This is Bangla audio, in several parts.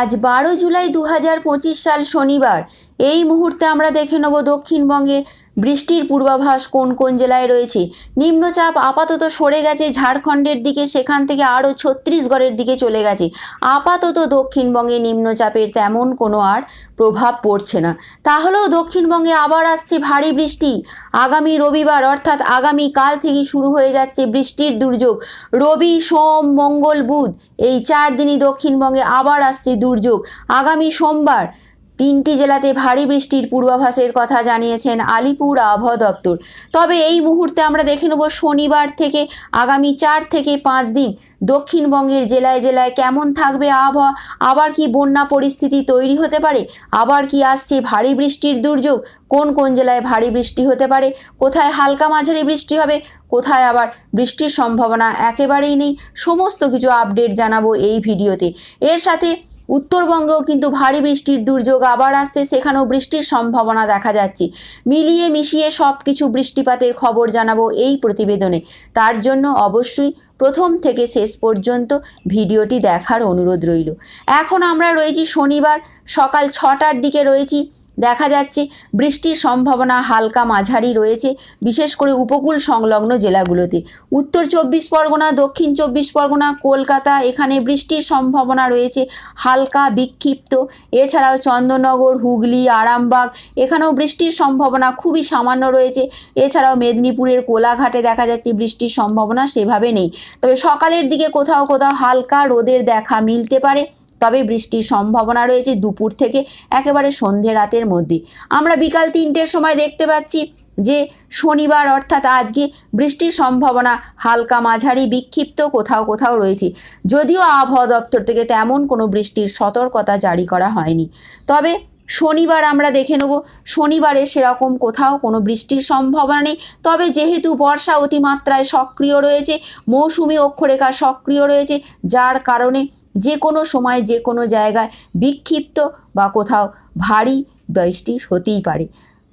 আজ বারো জুলাই দু হাজার পঁচিশ সাল শনিবার। এই মুহূর্তে আমরা দেখে নেব দক্ষিণবঙ্গে বৃষ্টির পূর্বাভাস কোন কোন জেলায় রয়েছে? নিম্নচাপ আপাতত সরে গেছে, ঝাড়খণ্ডের দিকে সেখান থেকে আরও ছত্তিশগড়ের দিকে চলে গেছে। আপাতত দক্ষিণবঙ্গে নিম্নচাপের তেমন কোনো আর প্রভাব পড়ছে না। তাহলেও দক্ষিণবঙ্গে আবার আসছে ভারী বৃষ্টি। আগামী রবিবার, অর্থাৎ আগামী কাল থেকে শুরু হয়ে যাচ্ছে বৃষ্টির দুর্যোগ। রবি, সোম, মঙ্গল, বুধ, এই চার দিনই দক্ষিণবঙ্গে আবার আসছে দুর্যোগ। আগামী সোমবার তিনটি জেলাতে ভারী বৃষ্টির পূর্বাভাসের কথা জানিয়েছেন আলিপুর আবহাওয়া দপ্তর। তবে এই মুহূর্তে আমরা দেখে নেব শনিবার থেকে আগামী চার থেকে পাঁচ দিন দক্ষিণবঙ্গের জেলায় জেলায় কেমন থাকবে আবহাওয়া, আবার কি বন্যা পরিস্থিতি তৈরি হতে পারে, আবার কি আসছে ভারী বৃষ্টির দুর্যোগ, কোন কোন জেলায় ভারী বৃষ্টি হতে পারে, কোথায় হালকা মাঝারি বৃষ্টি হবে, কোথায় আবার বৃষ্টির সম্ভাবনা একেবারেই নেই, সমস্ত কিছু আপডেট জানাব এই ভিডিওতে। এর সাথে উত্তরবঙ্গেও কিন্তু ভারী বৃষ্টির দুর্যোগ আবার আসছে, সেখানেও বৃষ্টির সম্ভাবনা দেখা যাচ্ছে। মিলিয়ে মিশিয়ে সব কিছু বৃষ্টিপাতের খবর জানাব এই প্রতিবেদনে। তার জন্য অবশ্যই প্রথম থেকে শেষ পর্যন্ত ভিডিওটি দেখার অনুরোধ রইল। এখন আমরা রয়েছি শনিবার, সকাল ছটার দিকে রয়েছি। দেখা যাচ্ছে। বৃষ্টির সম্ভাবনা হালকা মাঝারি রয়েছে, বিশেষ করে উপকূল সংলগ্ন জেলাগুলোতে। উত্তর চব্বিশ পরগনা, দক্ষিণ চব্বিশ পরগনা, কলকাতা, এখানে বৃষ্টির সম্ভাবনা রয়েছে, হালকা বিক্ষিপ্ত। এছাড়াও চন্দননগর, হুগলি, আরামবাগ, এখানেও বৃষ্টির সম্ভাবনা খুবই সামান্য রয়েছে। এছাড়াও মেদিনীপুরের কোলাঘাটে দেখা যাচ্ছে বৃষ্টির সম্ভাবনা সেভাবে নেই। তবে সকালের দিকে কোথাও কোথাও হালকা রোদের দেখা মিলতে পারে। তবে বৃষ্টির সম্ভাবনা রয়েছে দুপুর থেকে একেবারে সন্ধে রাতের মধ্যে। আমরা বিকাল তিনটের সময় দেখতে পাচ্ছি যে শনিবার অর্থাৎ আজকে বৃষ্টির সম্ভাবনা হালকা মাঝারি বিক্ষিপ্ত কোথাও কোথাও রয়েছে। যদিও আবহাওয়া দপ্তর থেকে তেমন কোনো বৃষ্টির সতর্কতা জারি করা হয়নি। তবে শনিবার আমরা দেখে নেব। শনিবারে সেরকম কোথাও কোনো বৃষ্টির সম্ভাবনা নেই। তবে যেহেতু বর্ষা অতিমাত্রায় সক্রিয় রয়েছে, মৌসুমি অক্ষরেখা সক্রিয় রয়েছে, যার কারণে যে কোনো সময় যে কোনো জায়গায় বিক্ষিপ্ত বা কোথাও ভারী বৃষ্টি হতেই পারে।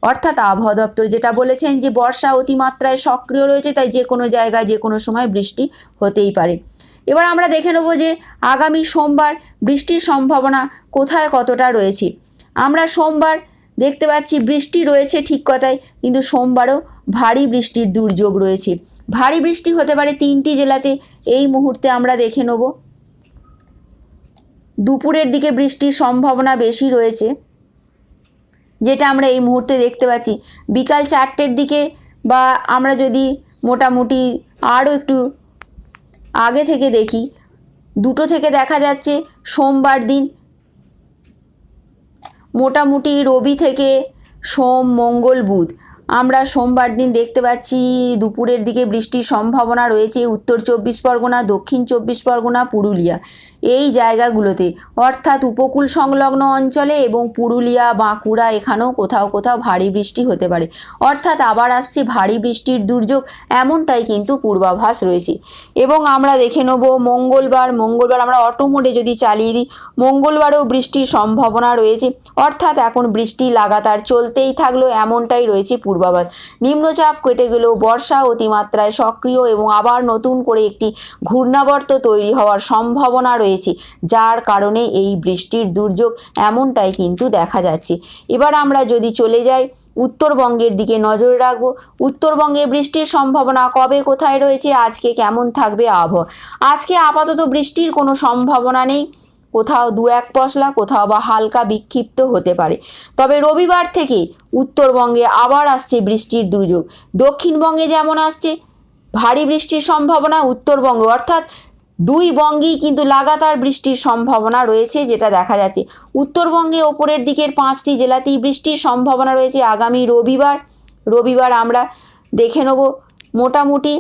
অর্থাৎ আবহাওয়া দপ্তর যেটা বলেছেন যে, বর্ষা অতিমাত্রায় সক্রিয় রয়েছে, তাই যে কোনো জায়গায় যে কোনো সময় বৃষ্টি হতেই পারে। এবার আমরা দেখে নেব যে, আগামী সোমবার বৃষ্টির সম্ভাবনা কোথায় কতটা রয়েছে। আমরা সোমবার দেখতে পাচ্ছি, বৃষ্টি রয়েছে ঠিক কথাই, কিন্তু সোমবারও ভারী বৃষ্টির দুর্যোগ রয়েছে। ভারী বৃষ্টি হতে পারে তিনটি জেলাতে, এই মুহূর্তে আমরা দেখে নেব। দুপুরের দিকে বৃষ্টির সম্ভাবনা বেশি রয়েছে, যেটা আমরা এই মুহূর্তে দেখতে পাচ্ছি। বিকাল চারটের দিকে বা আমরা যদি মোটামুটি আরও একটু আগে থেকে দেখি, দুটো থেকে দেখা যাচ্ছে, সোমবার দিন মোটামুটি রবি থেকে সোম, মঙ্গল, বুধ। আমরা সোমবার দিন দেখতে পাচ্ছি দুপুরের দিকে বৃষ্টির সম্ভাবনা রয়েছে। উত্তর চব্বিশ পরগনা, দক্ষিণ চব্বিশ পরগনা, পুরুলিয়া। এই জায়গাগুলোতে। অর্থাৎ উপকূল সংলগ্ন অঞ্চলে এবং পুরুলিয়া, বাঁকুড়া এখানেও কোথাও কোথাও ভারী বৃষ্টি হতে পারে। অর্থাৎ আবার আসছে ভারী বৃষ্টির দুর্যোগ, এমনটাই কিন্তু পূর্বাভাস রয়েছে। এবং আমরা দেখে নেব মঙ্গলবার মঙ্গলবার আমরা অটো মোডে যদি চালিয়ে দিই, মঙ্গলবারেও বৃষ্টির সম্ভাবনা রয়েছে। অর্থাৎ এখন বৃষ্টি লাগাতার চলতেই থাকল, এমনটাই রয়েছে পূর্বাভাস। নিম্নচাপ কেটে গেলেও বর্ষা অতিমাত্রায় সক্রিয় এবং আবার নতুন করে একটি ঘূর্ণাবর্ত তৈরি হওয়ার সম্ভাবনা রয়েছে। যার কারণে এই বৃষ্টির দুর্যোগ এমনটাই কিন্তু দেখা যাচ্ছে। এবার আমরা যদি চলে যাই, উত্তরবঙ্গের দিকে নজর রাখব। উত্তরবঙ্গে বৃষ্টির সম্ভাবনা কবে কোথায় রয়েছে, আজকে কেমন থাকবে আবহাওয়া? আজকে আপাতত বৃষ্টির কোনো সম্ভাবনা নেই। কোথাও দু এক পশলা, কোথাও বা হালকা বিক্ষিপ্ত হতে পারে। তবে রবিবার থেকে উত্তরবঙ্গে আবার আসছে বৃষ্টির দুর্যোগ। দক্ষিণবঙ্গে যেমন আসছে, ভারী বৃষ্টির সম্ভাবনা উত্তরবঙ্গে অর্থাৎ দুই বঙ্গেই কিন্তু লাগাতার বৃষ্টির সম্ভাবনা রয়েছে, যেটা দেখা যাচ্ছে। উত্তরবঙ্গে ওপরের দিকের পাঁচটি জেলাতেই বৃষ্টির সম্ভাবনা রয়েছে আগামী রবিবার। রবিবার আমরা দেখে নেব। মোটামুটি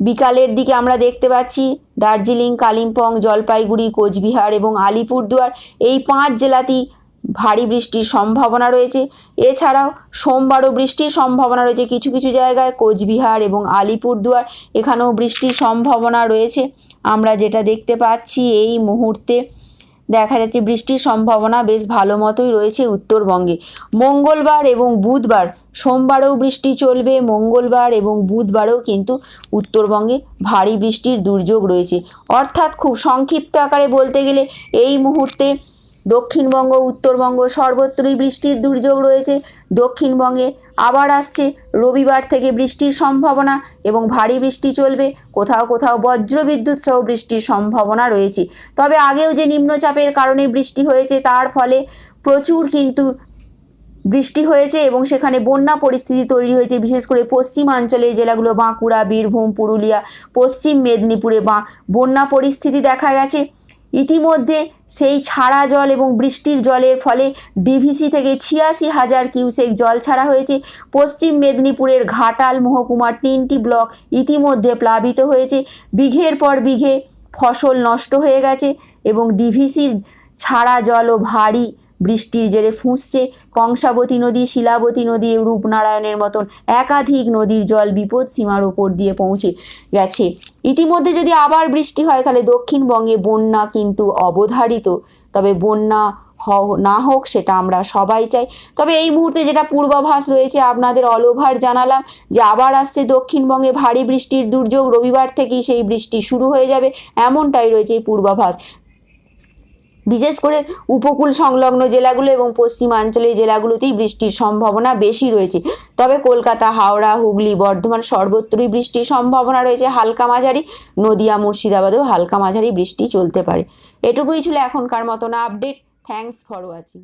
বিকালের দিকে আমরা দেখতে পাচ্ছি দার্জিলিং, কালিম্পং, জলপাইগুড়ি, কোচবিহার এবং আলিপুরদুয়ার। এই পাঁচ জেলাতেই ভারী বৃষ্টির সম্ভাবনা রয়েছে। এছাড়াও সোমবারও বৃষ্টির সম্ভাবনা রয়েছে। কিছু কিছু জায়গায় কোচবিহার এবং আলিপুরদুয়ার এখানেও বৃষ্টির সম্ভাবনা রয়েছে। আমরা যেটা দেখতে পাচ্ছি এই মুহূর্তে দেখা যাচ্ছে বৃষ্টির সম্ভাবনা বেশ ভালো মতোই রয়েছে উত্তরবঙ্গে। মঙ্গলবার এবং বুধবার সোমবারেও বৃষ্টি চলবে। মঙ্গলবার এবং বুধবারেও কিন্তু উত্তরবঙ্গে ভারী বৃষ্টির দুর্যোগ রয়েছে। অর্থাৎ খুব সংক্ষিপ্ত আকারে বলতে গেলে এই মুহূর্তে দক্ষিণবঙ্গ, উত্তরবঙ্গ, সর্বত্রই বৃষ্টির দুর্যোগ রয়েছে। দক্ষিণবঙ্গে আবার আসছে রবিবার থেকে বৃষ্টির সম্ভাবনা এবং ভারী বৃষ্টি চলবে। কোথাও কোথাও বজ্রবিদ্যুৎ সহ বৃষ্টির সম্ভাবনা রয়েছে। তবে আগেও যে নিম্নচাপের কারণে বৃষ্টি হয়েছে, তার ফলে প্রচুর কিন্তু বৃষ্টি হয়েছে এবং সেখানে বন্যা পরিস্থিতি তৈরি হয়েছে। বিশেষ করে পশ্চিমাঞ্চলে জেলাগুলো বাঁকুড়া, বীরভূম, পুরুলিয়া, পশ্চিম মেদিনীপুরে বা বন্যা পরিস্থিতি দেখা গেছে। ইতিমধ্যে সেই ছাড়া জল এবং বৃষ্টির জলের ফলে ডিভিসি থেকে ছিয়াশি হাজার কিউসেক জল ছাড়া হয়েছে। পশ্চিম মেদিনীপুরের ঘাটাল মহকুমার তিনটি ব্লক ইতিমধ্যে প্লাবিত হয়েছে। বিঘের পর বিঘে ফসল নষ্ট হয়ে গেছে এবং ডিভিসির ছাড়া জলও ভারী বৃষ্টির জেরে ফুঁসছে কংসাবতী নদী, শিলাবতী নদী, রূপনারায়ণের মতন একাধিক নদীর জল বিপদ সীমার ওপর দিয়ে পৌঁছে গেছে। ইতিমধ্যে যদি আবার বৃষ্টি হয়, তাহলে দক্ষিণবঙ্গে বন্যা কিন্তু অবধারিত। তবে বন্যা না হোক, সেটা আমরা সবাই চাই। তবে এই মুহূর্তে যেটা পূর্বাভাস রয়েছে, আপনাদের অল ওভার জানালাম যে আবার আসছে দক্ষিণবঙ্গে ভারী বৃষ্টির দুর্যোগ। রবিবার থেকেই সেই বৃষ্টি শুরু হয়ে যাবে, এমনটাই রয়েছে এই পূর্বাভাস। বিশেষ করে উপকূল সংলগ্ন জেলাগুলো এবং পশ্চিমাঞ্চলের জেলাগুলোতেই বৃষ্টির সম্ভাবনা বেশি রয়েছে। তবে কলকাতা, হাওড়া, হুগলি, বর্ধমান সর্বত্রই বৃষ্টির সম্ভাবনা রয়েছে। হালকা মাঝারি, নদিয়া, মুর্শিদাবাদেও হালকা মাঝারি বৃষ্টি চলতে পারে। এটুকুই ছিল এখনকার মতন আপডেট। Thanks for watching